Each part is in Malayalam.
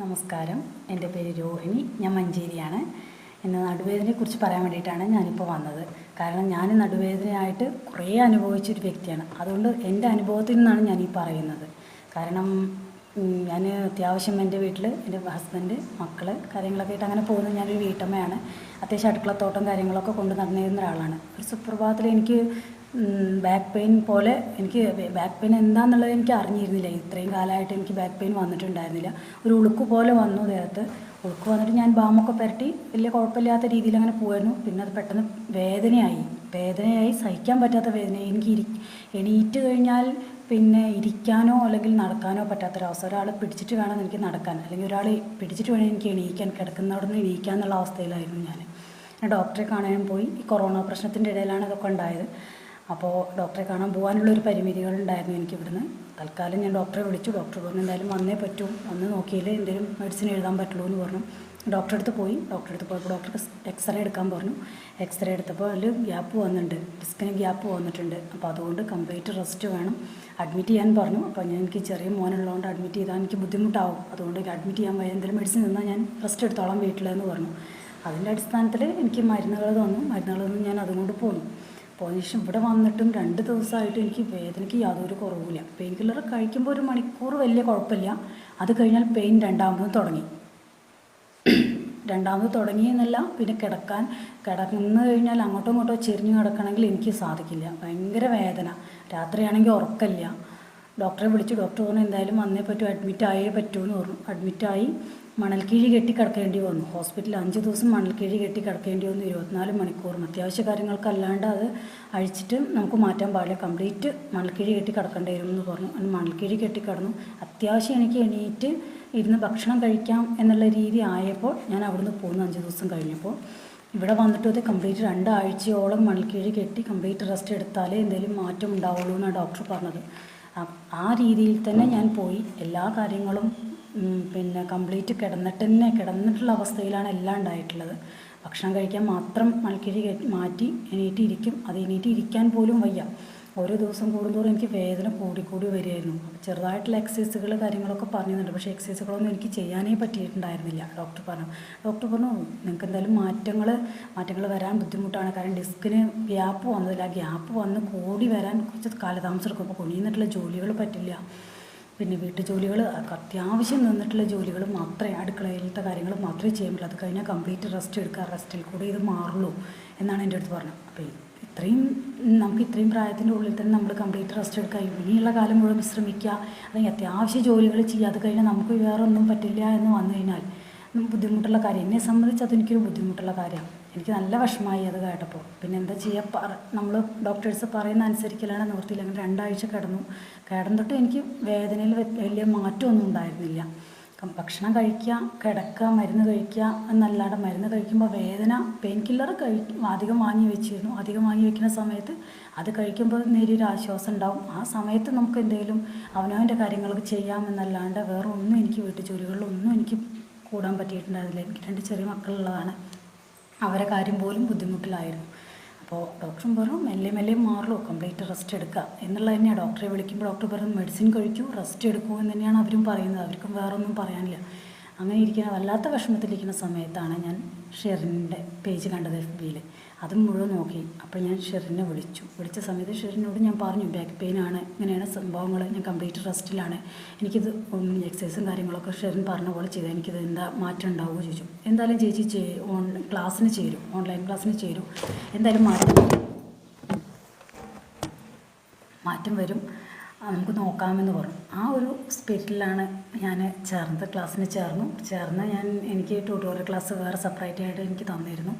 നമസ്കാരം. എന്റെ പേര് രോഹിണി. ഞാൻ മഞ്ചേരിയാണ്. എന്റെ നടുവേദനയെക്കുറിച്ച് പറയാൻ വേണ്ടിയിട്ടാണ് ഞാനിപ്പോൾ വന്നത്. കാരണം ഞാൻ നടുവേദനയായിട്ട് കുറേ അനുഭവിച്ചൊരു വ്യക്തിയാണ്. അതുകൊണ്ട് എന്റെ അനുഭവത്തിൽ നിന്നാണ് ഞാൻ പറയുന്നത്. കാരണം ഞാൻ അത്യാവശ്യം എന്റെ വീട്ടിൽ എന്റെ ഹസ്ബൻഡ് മക്കൾ കാര്യങ്ങളൊക്കെ ആയിട്ട് അങ്ങനെ പോകുന്നത് ഞാനൊരു വീട്ടമ്മയാണ്. അത്യാവശ്യം അടുക്കളത്തോട്ടം കാര്യങ്ങളൊക്കെ കൊണ്ട് നടന്നിരുന്ന ഒരാളാണ്. ഒരു സുപ്രഭാതത്തിൽ എനിക്ക് ബാക്ക് പെയിൻ പോലെ എനിക്ക് ബാക്ക് പെയിൻ എന്താണെന്നുള്ളത് എനിക്ക് അറിഞ്ഞിരുന്നില്ല. ഇത്രയും കാലമായിട്ട് എനിക്ക് ബാക്ക് പെയിൻ വന്നിട്ടുണ്ടായിരുന്നില്ല. ഒരു ഉളുക്ക് പോലെ വന്നു ദേഹത്ത്. ഉളുക്ക് വന്നിട്ട് ഞാൻ ബാമൊക്കെ പുരട്ടി വലിയ കുഴപ്പമില്ലാത്ത രീതിയിൽ അങ്ങനെ പോയിരുന്നു. പിന്നെ അത് പെട്ടെന്ന് വേദനയായി. വേദനയായി സഹിക്കാൻ പറ്റാത്ത വേദന എനിക്ക് ഇരി എണീറ്റ് കഴിഞ്ഞാൽ പിന്നെ ഇരിക്കാനോ അല്ലെങ്കിൽ നടക്കാനോ പറ്റാത്തൊരവസ്ഥ ഒരാൾ പിടിച്ചിട്ട് വേണം എനിക്ക് നടക്കാൻ. അല്ലെങ്കിൽ ഒരാൾ പിടിച്ചിട്ട് വേണം എനിക്ക് എണീക്കാൻ കിടക്കുന്നവിടെ നിന്ന് എണീക്കാൻ എന്നുള്ള അവസ്ഥയിലായിരുന്നു ഞാൻ ഡോക്ടറെ കാണാനും പോയി. ഈ കൊറോണ പ്രശ്നത്തിന്റെ ഇടയിലാണ് ഇതൊക്കെ ഉണ്ടായത്. അപ്പോൾ ഡോക്ടറെ കാണാൻ പോകാനുള്ള ഒരു പരിമിതികൾ ഉണ്ടായിരുന്നു എനിക്ക് ഇവിടുന്ന് തൽക്കാലം ഞാൻ ഡോക്ടറെ വിളിച്ചു. ഡോക്ടർ പറഞ്ഞു എന്തായാലും വന്നേ പറ്റൂ. വന്ന് നോക്കിയാലേ എന്തെങ്കിലും മെഡിസിൻ എഴുതാൻ പറ്റുള്ളൂ എന്ന് പറഞ്ഞു. ഡോക്ടറെ അടുത്ത് പോയി. ഡോക്ടറെ അടുത്ത് പോയപ്പോൾ ഡോക്ടർക്ക് എക്സ്റേ എടുക്കാൻ പറഞ്ഞു. എക്സ്റേ എടുത്തപ്പോൾ അതിൽ ഗ്യാപ്പ് വന്നിട്ടുണ്ട്. ഡിസ്കിന് ഗ്യാപ്പ് വന്നിട്ടുണ്ട്. അപ്പോൾ അതുകൊണ്ട് കംപ്ലീറ്റ് റെസ്റ്റ് വേണം. അഡ്മിറ്റ് ചെയ്യാൻ പറഞ്ഞു. അപ്പോൾ ഞാൻ എനിക്ക് ചെറിയ മോനുള്ളതുകൊണ്ട് അഡ്മിറ്റ് ചെയ്താൽ എനിക്ക് ബുദ്ധിമുട്ടാവും. അതുകൊണ്ട് അഡ്മിറ്റ് ചെയ്യാൻ വയ്യ. എന്തെങ്കിലും മെഡിസിൻ തന്നാൽ ഞാൻ റെസ്റ്റ് എടുത്തോളാം വീട്ടിലെന്ന് പറഞ്ഞു. അതിന്റെ അടിസ്ഥാനത്തിൽ എനിക്ക് മരുന്നുകൾ തന്നു. മരുന്നുകൾ തന്നു ഞാൻ അതുകൊണ്ട് പോന്നു. ശേഷം ഇവിടെ വന്നിട്ടും രണ്ട് ദിവസമായിട്ട് എനിക്ക് വേദനയ്ക്ക് യാതൊരു കുറവുമില്ല. പെയിൻ കില്ലർ കഴിക്കുമ്പോൾ ഒരു മണിക്കൂർ വലിയ കുഴപ്പമില്ല. അത് കഴിഞ്ഞാൽ പെയിൻ രണ്ടാമത് തുടങ്ങി. രണ്ടാമത് തുടങ്ങിയെന്നല്ല പിന്നെ കിടക്കാൻ കിടന്നു കഴിഞ്ഞാൽ അങ്ങോട്ടും ഇങ്ങോട്ടോ ചെരിഞ്ഞു കിടക്കണമെങ്കിൽ എനിക്ക് സാധിക്കില്ല. ഭയങ്കര വേദന. രാത്രിയാണെങ്കിൽ ഉറക്കമില്ല. ഡോക്ടറെ വിളിച്ചു ഡോക്ടർ പറഞ്ഞു എന്തായാലും വന്നേ പറ്റൂ അഡ്മിറ്റ് ആയേ പറ്റൂ എന്ന് പറഞ്ഞു അഡ്മിറ്റായി മണൽക്കീഴി കെട്ടിക്കിടക്കേണ്ടി വന്നു. ഹോസ്പിറ്റലിൽ അഞ്ച് ദിവസം മണൽക്കിഴി കെട്ടി കിടക്കേണ്ടി വന്നു. ഇരുപത്തിനാല് മണിക്കൂറും. അത്യാവശ്യ കാര്യങ്ങൾക്കല്ലാണ്ട് അത് അഴിച്ചിട്ട് നമുക്ക് മാറ്റാൻ പാടില്ല. കംപ്ലീറ്റ് മണൽക്കിഴി കെട്ടി കിടക്കേണ്ടി വരും പറഞ്ഞു. അങ്ങനെ മണൽക്കിഴി കെട്ടിക്കിടന്നു. അത്യാവശ്യം എനിക്ക് എണീറ്റ് ഇരുന്ന് ഭക്ഷണം കഴിക്കാം എന്നുള്ള രീതി ആയപ്പോൾ ഞാൻ അവിടുന്ന് പോകുന്നു അഞ്ച് ദിവസം കഴിഞ്ഞപ്പോൾ. ഇവിടെ വന്നിട്ട് അത് കംപ്ലീറ്റ് രണ്ടാഴ്ചയോളം മണൽക്കിഴി കെട്ടി കംപ്ലീറ്റ് റെസ്റ്റ് എടുത്താലേ എന്തെങ്കിലും മാറ്റം ഉണ്ടാവുള്ളൂ എന്നാണ് ഡോക്ടർ പറഞ്ഞത്. ആ- രീതിയിൽ തന്നെ ഞാൻ പോയി. എല്ലാ കാര്യങ്ങളും പിന്നെ കംപ്ലീറ്റ് കിടന്നിട്ട് തന്നെ കിടന്നിട്ടുള്ള അവസ്ഥയിലാണ് എല്ലാം ഉണ്ടായിട്ടുള്ളത്. ഭക്ഷണം കഴിക്കാൻ മാത്രം മൽക്കിഴി മാറ്റി എണീറ്റ് ഇരിക്കും അത് എണീറ്റ് ഇരിക്കാൻ പോലും വയ്യ. ഓരോ ദിവസം കൂടുന്തോറും എനിക്ക് വേദന കൂടിക്കൂടി വരികയായിരുന്നു. ചെറുതായിട്ടുള്ള എക്സസൈസുകൾ കാര്യങ്ങളൊക്കെ പറഞ്ഞിരുന്നുണ്ട് പക്ഷേ എക്സസൈസുകളൊന്നും എനിക്ക് ചെയ്യാനേ പറ്റിയിട്ടുണ്ടായിരുന്നില്ല. ഡോക്ടർ പറഞ്ഞു ഡോക്ടർ പറഞ്ഞു നിങ്ങൾക്ക് എന്തായാലും മാറ്റങ്ങൾ മാറ്റങ്ങൾ വരാൻ ബുദ്ധിമുട്ടാണ്. കാരണം ഡിസ്കിന് ഗ്യാപ്പ് വന്നതില്ല ഗ്യാപ്പ് വന്ന് കൂടി വരാൻ കുറച്ച് കാലതാമസം എടുക്കും. അപ്പോൾ കുനിന്നിട്ടുള്ള ജോലികൾ പറ്റില്ല. പിന്നെ വീട്ടു ജോലികൾ അത്യാവശ്യം നിന്നിട്ടുള്ള ജോലികൾ മാത്രമേ അടുക്കളയിലത്തെ കാര്യങ്ങൾ മാത്രമേ ചെയ്യാൻ പറ്റുള്ളൂ. അത് കഴിഞ്ഞാൽ കംപ്ലീറ്റ് റെസ്റ്റ് എടുക്കുക റെസ്റ്റിൽ കൂടെ ഇത് മാറുള്ളൂ എന്നാണ് എന്റെ അടുത്ത് പറഞ്ഞത്. അപ്പോൾ ഇത്രയും നമുക്ക് ഇത്രയും പ്രായത്തിന്റെ ഉള്ളിൽ തന്നെ നമ്മൾ കംപ്ലീറ്റ് റെസ്റ്റ് എടുക്കുക ഇനിയുള്ള കാലം മുഴുവൻ വിശ്രമിക്കുക അല്ലെങ്കിൽ അത്യാവശ്യ ജോലികൾ ചെയ്യുക അത് കഴിഞ്ഞാൽ നമുക്ക് വേറെ ഒന്നും പറ്റില്ല എന്ന് വന്നു കഴിഞ്ഞാൽ ബുദ്ധിമുട്ടുള്ള കാര്യം. എന്നെ സംബന്ധിച്ച് അതെനിക്കൊരു ബുദ്ധിമുട്ടുള്ള കാര്യമാണ്. എനിക്ക് നല്ല വിഷമമായി അത് കേട്ടപ്പോൾ. പിന്നെ എന്താ ചെയ്യുക പറ നമ്മൾ ഡോക്ടേഴ്സ് പറയുന്ന അനുസരിക്കലാണ് നിവൃത്തിയില്ല. അങ്ങനെ രണ്ടാഴ്ച കിടന്നു. കിടന്നിട്ട് എനിക്ക് വേദനയിൽ വലിയ മാറ്റമൊന്നും ഉണ്ടായിരുന്നില്ല. ഭക്ഷണം കഴിക്കുക കിടക്കുക മരുന്ന് കഴിക്കുക എന്നല്ലാതെ മരുന്ന് കഴിക്കുമ്പോൾ വേദന പെയിൻ കില്ലർ കഴി അധികം വാങ്ങി വെച്ചിരുന്നു. അധികം വാങ്ങി വെക്കുന്ന സമയത്ത് അത് കഴിക്കുമ്പോൾ നേരിയൊരു ആശ്വാസം ഉണ്ടാവും. ആ സമയത്ത് നമുക്ക് എന്തെങ്കിലും അവനവന്റെ കാര്യങ്ങളൊക്കെ ചെയ്യാമെന്നല്ലാണ്ട് വേറെ ഒന്നും എനിക്ക് വീട്ടു ജോലികളിലൊന്നും എനിക്ക് കൂടാൻ പറ്റിയിട്ടുണ്ടായിരുന്നില്ല. എനിക്ക് രണ്ട് ചെറിയ മക്കളുള്ളതാണ്. അവരെ കാര്യം പോലും ബുദ്ധിമുട്ടിലായിരുന്നു. അപ്പോൾ ഡോക്ടറും പറഞ്ഞു മെല്ലെ മെല്ലെ മാറുള്ളൂ കംപ്ലീറ്റ് റെസ്റ്റ് എടുക്കുക. എന്നുള്ളത് തന്നെയാണ് ഡോക്ടറെ വിളിക്കുമ്പോൾ ഡോക്ടർ പറഞ്ഞു മെഡിസിൻ കഴിക്കൂ റെസ്റ്റ് എടുക്കൂ എന്ന് തന്നെയാണ് അവരും പറയുന്നത്. അവർക്കും വേറെ ഒന്നും പറയാനില്ല. അങ്ങനെ ഇരിക്കുന്ന വല്ലാത്ത വിഷമത്തിലിരിക്കുന്ന സമയത്താണ് ഞാൻ ഷെറിന്റെ പേജ് കണ്ടത് എഫ് ബിയിൽ അത് മുഴുവൻ നോക്കി. അപ്പോൾ ഞാൻ ഷെറിനെ വിളിച്ചു. വിളിച്ച സമയത്ത് ഷെറിനോട് ഞാൻ പറഞ്ഞു ബാക്ക് പെയിൻ ആണ്. ഇങ്ങനെയാണ് സംഭവങ്ങൾ. ഞാൻ കംപ്ലീറ്റ് റെസ്റ്റിലാണ്. എനിക്കിത് എക്സസൈസും കാര്യങ്ങളൊക്കെ ഷെറിൻ പറഞ്ഞ പോലെ ചെയ്താൽ എനിക്കിത് എന്താ മാറ്റം ഉണ്ടാവുമോ? ചോദിച്ചു. എന്തായാലും ചേച്ചി ചേ ഓൺ ക്ലാസ്സിന് ചേരും. ഓൺലൈൻ ക്ലാസ്സിന് ചേരും. എന്തായാലും മാറ്റം മാറ്റം വരും. നമുക്ക് നോക്കാമെന്ന് പറഞ്ഞു. ആ ഒരു സ്പിരിറ്റിലാണ് ഞാൻ ചേർന്നത്. ക്ലാസ്സിന് ചേർന്നു. ചേർന്ന് ഞാൻ എനിക്ക് ട്യൂട്ടോറിയൽ ക്ലാസ് വേറെ സെപ്പറേറ്റ് ആയിട്ട് എനിക്ക് തന്നിരുന്നു.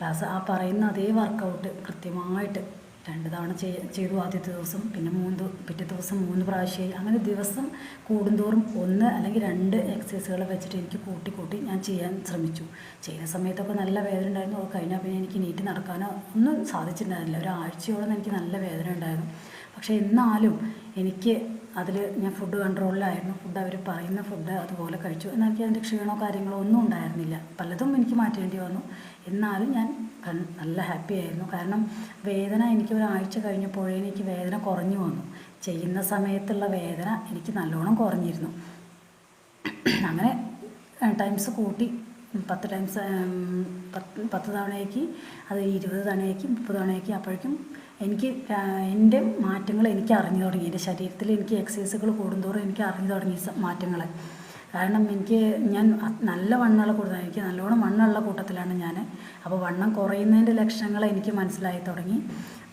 ക്ലാസ് ആ പറയുന്ന അതേ വർക്കൗട്ട് കൃത്യമായിട്ട് രണ്ട് തവണ ചെയ്- ചെയ്തു ആദ്യത്തെ ദിവസം പിന്നെ മൂന്ന് പിറ്റേ ദിവസം മൂന്ന് പ്രാവശ്യമായി അങ്ങനെ ദിവസം കൂടുന്തോറും ഒന്ന് അല്ലെങ്കിൽ രണ്ട് എക്സസൈസുകൾ വെച്ചിട്ട് എനിക്ക് കൂട്ടി കൂട്ടി ഞാൻ ചെയ്യാൻ ശ്രമിച്ചു. ചെയ്യുന്ന സമയത്തൊക്കെ നല്ല വേദന ഉണ്ടായിരുന്നു. അത് കഴിഞ്ഞാൽ പിന്നെ എനിക്ക് നീറ്റ് നടക്കാനോ ഒന്നും സാധിച്ചിട്ടുണ്ടായിരുന്നില്ല. ഒരാഴ്ചയോളം എനിക്ക് നല്ല വേദന ഉണ്ടായിരുന്നു. പക്ഷേ എന്നാലും എനിക്ക് അതിൽ ഞാൻ ഫുഡ് കൺട്രോളിലായിരുന്നു ഫുഡ് അവർ പറയുന്ന ഫുഡ് അതുപോലെ കഴിച്ചു. എന്നാൽ എനിക്ക് അതിന്റെ ക്ഷീണമോ കാര്യങ്ങളോ ഒന്നും ഉണ്ടായിരുന്നില്ല. പലതും എനിക്ക് മാറ്റേണ്ടി വന്നു. എന്നാലും ഞാൻ നല്ല ഹാപ്പി ആയിരുന്നു. കാരണം വേദന എനിക്ക് ഒരാഴ്ച കഴിഞ്ഞപ്പോഴേ എനിക്ക് വേദന കുറഞ്ഞു വന്നു. ചെയ്യുന്ന സമയത്തുള്ള വേദന എനിക്ക് നല്ലോണം കുറഞ്ഞിരുന്നു. അങ്ങനെ ടൈംസ് കൂട്ടി. പത്ത് ടൈംസ് പത്ത് പത്ത് തവണയാക്കി അത് ഇരുപത് തവണയാക്കി മുപ്പത് തവണയാക്കി അപ്പോഴേക്കും എനിക്ക് എന്റെ മാറ്റങ്ങൾ എനിക്ക് അറിഞ്ഞു തുടങ്ങി. എന്റെ ശരീരത്തിൽ എനിക്ക് എക്സസൈസുകൾ കൂടുന്തോറും എനിക്ക് അറിഞ്ഞു തുടങ്ങി മാറ്റങ്ങൾ കാരണം എനിക്ക് ഞാൻ നല്ല വണ്ണമുള്ള കൂട്ടത്തിൽ എനിക്ക് നല്ലോണം വണ്ണമുള്ള കൂട്ടത്തിലാണ് ഞാൻ അപ്പോൾ വണ്ണം കുറയുന്നതിന്റെ ലക്ഷണങ്ങൾ എനിക്ക് മനസ്സിലായി തുടങ്ങി.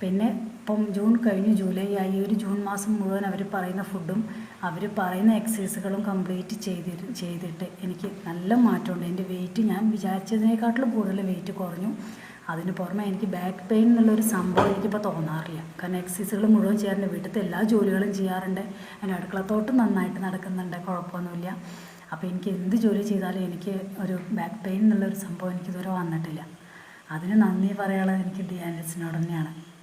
പിന്നെ ഇപ്പം ജൂൺ കഴിഞ്ഞു ജൂലൈ ആയി. ഒരു ജൂൺ മാസം മുഴുവൻ അവർ പറയുന്ന ഫുഡും അവർ പറയുന്ന എക്സസൈസുകളും കംപ്ലീറ്റ് ചെയ്തി ചെയ്തിട്ട് എനിക്ക് നല്ല മാറ്റമുണ്ട്. എന്റെ വെയിറ്റ് ഞാൻ വിചാരിച്ചതിനേക്കാട്ടിലും കൂടുതൽ വെയിറ്റ് കുറഞ്ഞു. അതിന് പുറമെ എനിക്ക് ബാക്ക് പെയിൻ എന്നുള്ളൊരു സംഭവം എനിക്കിപ്പോൾ തോന്നാറില്ല. കാരണം എക്സസൈസുകൾ മുഴുവൻ ചെയ്യാറുണ്ട്. വീട്ടിലത്തെ എല്ലാ ജോലികളും ചെയ്യാറുണ്ട്. എന്റെ അടുക്കളത്തോട്ടും നന്നായിട്ട് നടക്കുന്നുണ്ട്. കുഴപ്പമൊന്നുമില്ല. അപ്പോൾ എനിക്ക് എന്ത് ജോലി ചെയ്താലും എനിക്ക് ഒരു ബാക്ക് പെയിൻ എന്നുള്ളൊരു സംഭവം എനിക്കിതുവരെ വന്നിട്ടില്ല. അതിന് നന്ദി പറയാനുള്ളത് എനിക്ക് ഡിയാലിസിനോട് തന്നെയാണ്.